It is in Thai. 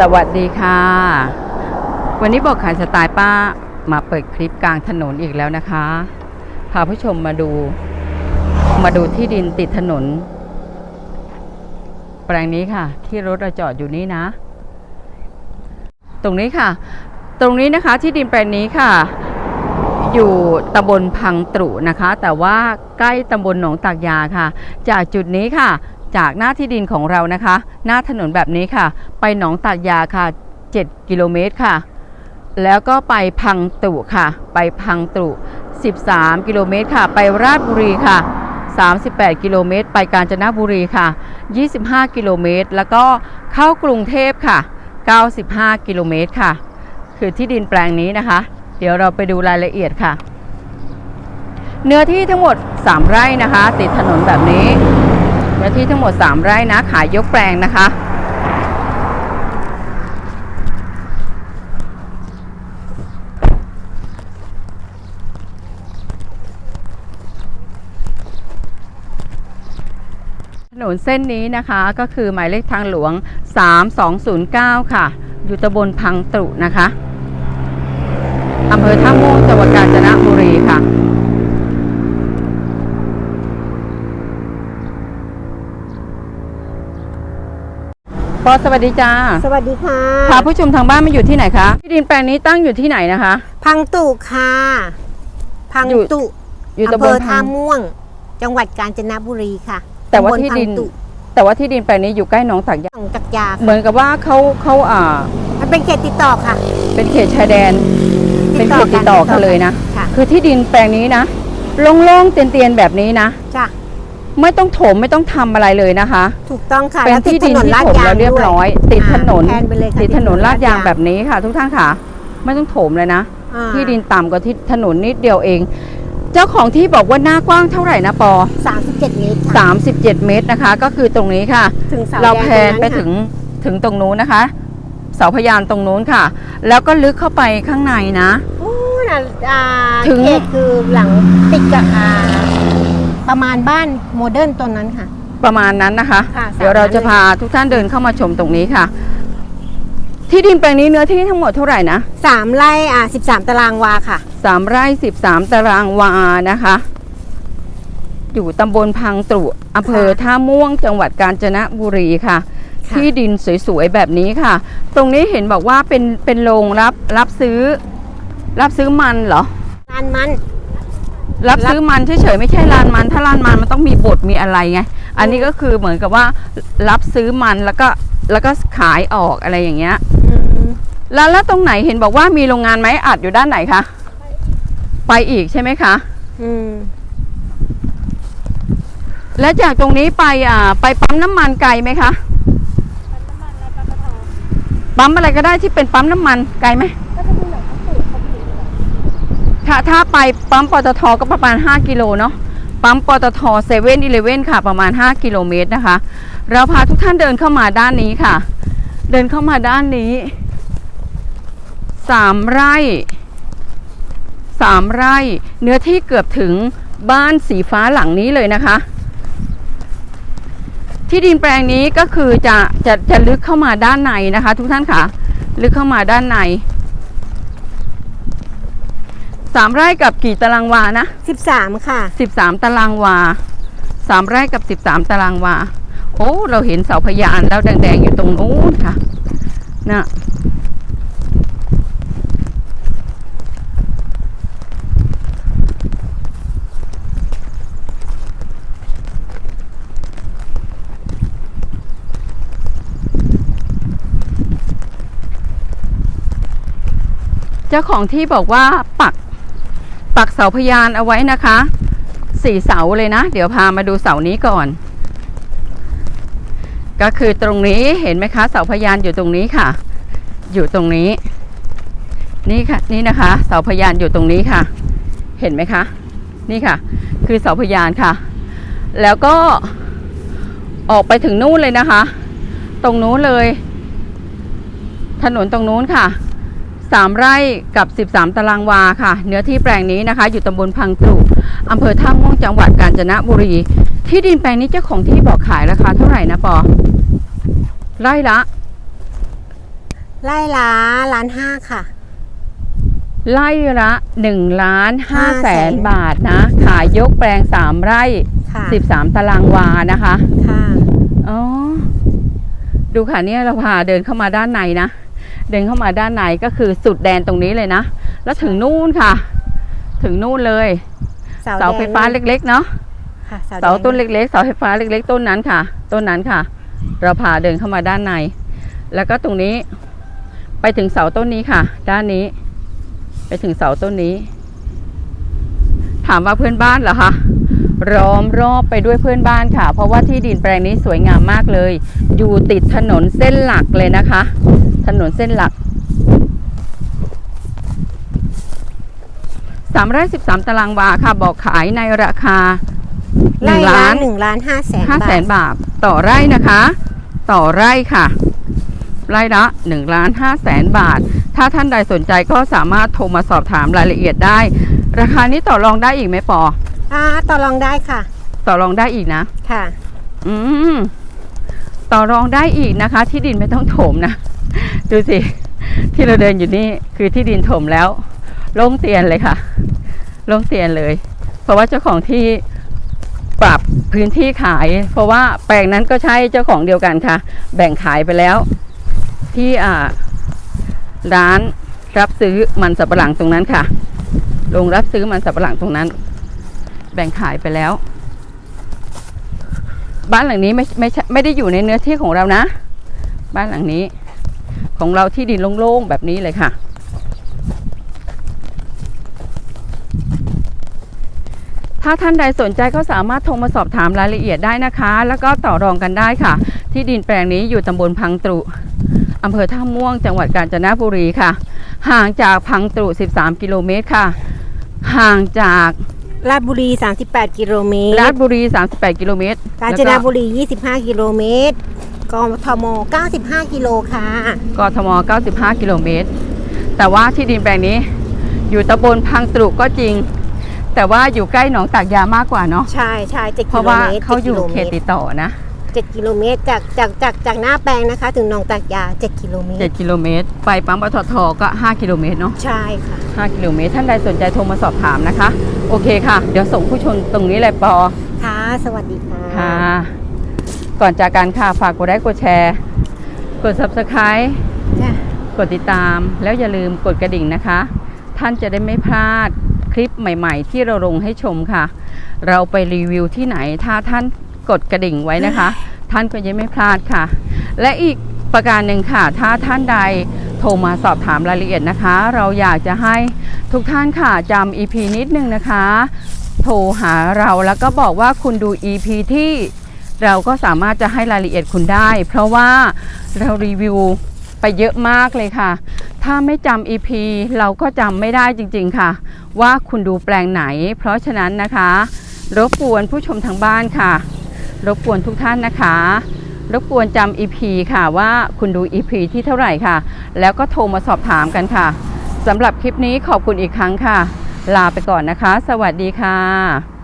สวัสดีค่ะ วันนี้บอกขายสไตล์ป้ามาเปิดคลิปกลางถนนอีกแล้วนะคะ พาผู้ชมมาดู มาดูที่ดินติดถนน แปลงนี้ค่ะ ที่รถเราจอดอยู่นี้นะ ตรงนี้ค่ะ ตรงนี้นะคะที่ดินแปลงนี้ค่ะ อยู่ตำบลพังตรุนะคะ แต่ว่าใกล้ตำบลหนองตากยาค่ะ จากจุดนี้ค่ะ จากหน้าที่ดินของเรานะคะ หน้าถนนแบบนี้ค่ะ ไปหนองตากยาค่ะ 7 กิโลเมตรค่ะ แล้วก็ไปพังตุค่ะ ไปพังตุ 13 กิโลเมตรค่ะ ไปราชบุรีค่ะ 38 กิโลเมตร ไปกาญจนบุรีค่ะ 25 กิโลเมตร แล้วก็เข้ากรุงเทพค่ะ 95 กิโลเมตรค่ะ คือที่ดินแปลงนี้นะคะ เดี๋ยวเราไปดูรายละเอียดค่ะ เนื้อที่ทั้งหมด 3 ไร่นะคะ ติดถนนแบบนี้ อที่ทั้งหมด 3 ไร่นะ ขายยกแปลงนะคะ ถนนเส้นนี้นะคะก็คือหมายเลขทางหลวง 3209 ค่ะ อยู่ตำบลพังตรุนะคะอำเภอท่าม่วงจังหวัดกาญจนบุรีค่ะ ปอสวัสดีจ้าสวัสดีค่ะพาผู้ชมทางบ้านมาอยู่ที่ไหนคะที่ดินแปลงนี้ตั้งอยู่ที่ไหนนะคะ พังตุค่ะ พังอยู่ตุอยู่อำตำเภบลอพัท่างม่วง จังหวัดกาญจนบุรีค่ะ แต่ว่าำบลที่ดินพังตุแต่ว่าที่ดินแปลงนี้อยู่ใกล้หนองตากยาหนองจักยาเหมือนกับว่าเขาเขาอ่า มันเป็นเขตติดต่อค่ะ เป็นเป็นเขตชายแดน เป็นเขตติดต่อกันเลยนะค่ะคือที่ดินแปลงนี้นะโล่งๆเตียนๆแบบนี้นะจ้ะ ไม่ต้องถมไม่ต้องทำอะไรเลยนะคะ ถูกต้องค่ะเป็นแล้วติที่ดถดินนนที่ลาดถมยางแล้วเรียบร้อยด้วยติดถนนอ่าแทนไปเลยค่ะติดถนนลาดยางติดถนนลาดยางแบบนี้ค่ะ ทุกท่านค่ะ ไม่ต้องถมเลยนะอ่าที่ดินต่ำกว่าที่ถนนนิดเดียวเอง เจ้าของที่บอกว่าหน้ากว้างเท่าไหร่นะปอ37 เมตรค่ะ37 เมตรนะคะ ก็คือตรงนี้ค่ะ ถึงเสาเราแดงแพนตรงไปค่ะถึงถึงตรงนู้นนะคะเสาพยานตรงนู้นค่ะ แล้วก็ลึกเข้าไปข้างในนะโอ้น่ะอ่าถึงเขตคือหลังติดกับอ่า ประมาณบ้านโมเดิร์นตัวนั้นค่ะ ประมาณนั้นนะคะ ค่ะเดี๋ยวเราจะสามนั้นเลยพาทุกท่านเดินเข้ามาชมตรงนี้ค่ะ ที่ดินแปลงนี้เนื้อที่ทั้งหมดเท่าไหร่นะสามไร่อ่า13ตารางวาค่ะ สามไร่สิบสามตารางวานะคะ อยู่ตำบลพังตรุอำเภอท่าม่วงจังหวัดกาญจนบุรีค่ะ ค่ะที่ดินสวยๆแบบนี้ค่ะ ตรงนี้เห็นบอกว่าเป็นเป็นโรงรับรับซื้อ รับซื้อมันเหรอ ลานมัน รับซื้อมันเฉยๆไม่ใช่ลานมัน ถ้าลานมันมันต้องมีบทมีอะไรไงอันนี้ก็คือเหมือนกับว่ารับซื้อมันแล้วก็แล้วก็ขายออกอะไรอย่างเงี้ยอืมแล้วแล้วตรงไหนเห็นบอกว่ามีโรงงานไม้อัดอยู่ด้านไหนคะไปอีกใช่ไหมคะอืมและจากตรงนี้ไปอ่า ไปปั๊มน้ำมันไกลไหมคะปั๊มอะไรก็ได้ที่เป็นปั๊มน้ำมันไกลไหม ถ้าถ้าไปปั๊มปตทก็ประมาณ 5 กิโลเนาะปั๊มปตทเซเว่นอีเลเว่นค่ะประมาณ 5 กิโลเมตรนะคะ เราพาทุกท่านเดินเข้ามาด้านนี้ค่ะ เดินเข้ามาด้านนี้สามไร่สามไร่ เนื้อที่เกือบถึงบ้านสีฟ้าหลังนี้เลยนะคะ ที่ดินแปลงนี้ก็คือจะจะจะลึกเข้ามาด้านในนะคะ ทุกท่านค่ะ ลึกเข้ามาด้านใน สามไร่กับกี่ตารางวานะ 13 ค่ะสิบสามตารางวาสามไร่กับสิบสามตารางวา โอ้ เราเห็นเสาพยานแล้วแดงๆอยู่ตรงนู้นค่ะนะเจ้าของที่บอกว่าปัก ปักเสาพยานเอาไว้นะคะสี่เสาเลยนะ เดี๋ยวพามาดูเสานี้ก่อน ก็คือตรงนี้เห็นไหมคะ เสาพยานอยู่ตรงนี้ค่ะ อยู่ตรงนี้ นี่ค่ะนี่นะคะ เสาพยานอยู่ตรงนี้ค่ะ เห็นไหมคะ นี่ค่ะ คือเสาพยานค่ะ แล้วก็ออกไปถึงนู่นเลยนะคะ ตรงนู้นเลย ถนนตรงนู้นค่ะ สามไร่กับ 13 ตารางวาค่ะ เนื้อที่แปลงนี้นะคะ อยู่ตำบลพังตรุอำเภอท่าม่วงจังหวัดกาญจนบุรี ที่ดินแปลงนี้เจ้าของที่บอกขายราคาเท่าไหร่นะปอ ไร่ละ ไล่ละล้านห้าค่ะ ไร่ละ1ล้าน5แสน500,000บาทนะ ขายยกแปลง 3 ไร่ ค่ะ13 ตารางวานะคะ ค่ะ อ๋อ ดูค่ะเนี่ยเราพาเดินเข้ามาด้านในนะ เดินเข้ามาด้านในก็คือสุดแดนตรงนี้เลยนะ แล้วถึงนู่นค่ะ ถึงนู่นเลยเสาไฟฟ้าเล็กๆเนาะค่ะเสาต้นเล็กๆเสาไฟฟ้าเล็ก ๆ ต้นนั้นค่ะ ต้นนั้นค่ะ เราพาเดินเข้ามาด้านใน แล้วก็ตรงนี้ ไปถึงเสาต้นนี้ค่ะ ด้านนี้ ไปถึงเสาต้นนี้ ถามว่าเพื่อนบ้านเหรอคะล้อมรอบไปด้วยเพื่อนบ้านค่ะ เพราะว่าที่ดินแปลงนี้สวยงามมากเลย อยู่ติดถนนเส้นหลักเลยนะคะ ถนนเส้นหลักสามไร่สิบสามตารางวาค่ะ บอกขายในราคาหไล่นึ่งละล้านหนึ่งล้านห้าแสนห้าบาแสทนบาท ต่อไร่นะคะ ต่อไร่ค่ะ ไร่ละหนึ่งล้านห้าแสนบาท ถ้าท่านใดสนใจก็สามารถโทรมาสอบถามรายละเอียดได้ ราคานี้ต่อรองได้อีกไหมปออ่าต่อรองได้ค่ะ ต่อรองได้อีกนะ ค่ะ อืมต่อรองได้อีกนะคะ ที่ดินไม่ต้องถมนะ ดูสิ ที่เราเดินอยู่นี่คือที่ดินถมแล้วโล่งเตียนเลยค่ะโล่งเตียนเลย เพราะว่าเจ้าของที่ปรับพื้นที่ขาย เพราะว่าแปลงนั้นก็ใช่เจ้าของเดียวกันค่ะ แบ่งขายไปแล้ว ที่อ่าร้านรับซื้อมันสับปะหลังตรงนั้นค่ะโรงรับซื้อมันสับปะหลังตรงนั้น แบ่งขายไปแล้ว บ้านหลังนี้ไม่ไม่ไม่ได้อยู่ในเนื้อที่ของเรานะ บ้านหลังนี้ ของเราที่ดินโล่งๆแบบนี้เลยค่ะ ถ้าท่านใดสนใจก็สามารถโทรมาสอบถามรายละเอียดได้นะคะ แล้วก็ต่อรองกันได้ค่ะ ที่ดินแปลงนี้อยู่ตำบลพังตรุอำเภอท่าม่วง จังหวัดกาญจนบุรีค่ะ ห่างจากพังตรุ 13 กิโลเมตรค่ะ ห่างจากราชบุรี 38 กิโลเมตร ราชบุรี 38 กิโลเมตร กาญจนบุรี 25 กิโลเมตร กทม 95 กิโลค่ะ กทม 95 กิโลเมตร แต่ว่าที่ดินแปลงนี้ อยู่ตำบลพังตรุก็จริง แต่ว่าอยู่ใกล้หนองตากยามากกว่าเนาะ ใช่ใช่7เพกิราะโลว่าเมตรเขาอยู่7กิโลเขมตตรติดต่อนะ7กิโลเมตรจากจากจากจากหน้าแปลงนะคะ ถึงหนองตากยา 7 กิโลเมตร 7 กิโลเมตร ไปปั๊มปตทก็ 5 กิโลเมตรเนาะ ใช่ค่ะ 5 กิโลเมตร ท่านใดสนใจโทรมาสอบถามนะคะ โอเคค่ะ เดี๋ยวส่งผู้ชมตรงนี้เลยปอ ค่ะ สวัสดีค่ะ ค่ะ ก่อนจากกันค่ะฝากกดไลค์กดแชร์ กด subscribe จ้ะกดติดตาม แล้วอย่าลืมกดกระดิ่งนะคะ ท่านจะได้ไม่พลาดคลิปใหม่ ๆ ที่เราลงให้ชมค่ะ เราไปรีวิวที่ไหนถ้าท่านกดกระดิ่งไว้นะคะ ท่านก็จะไม่พลาดค่ะ และอีกประการหนึ่งค่ะ ถ้าท่านใดโทรมาสอบถามรายละเอียดนะคะ เราอยากจะให้ทุกท่านค่ะจำ EP นิดนึงนะคะ โทรหาเราแล้วก็บอกว่าคุณดู EP ที่ เราก็สามารถจะให้รายละเอียดคุณได้ เพราะว่าเรารีวิวไปเยอะมากเลยค่ะ ถ้าไม่จำ EP เราก็จำไม่ได้จริงๆค่ะ ว่าคุณดูแปลงไหน เพราะฉะนั้นนะคะ รบกวนผู้ชมทางบ้านค่ะ รบกวนทุกท่านนะคะ รบกวนจำ EP ค่ะว่าคุณดู EP ที่เท่าไหร่ค่ะ แล้วก็โทรมาสอบถามกันค่ะสำหรับคลิปนี้ขอบคุณอีกครั้งค่ะ ลาไปก่อนนะคะ สวัสดีค่ะ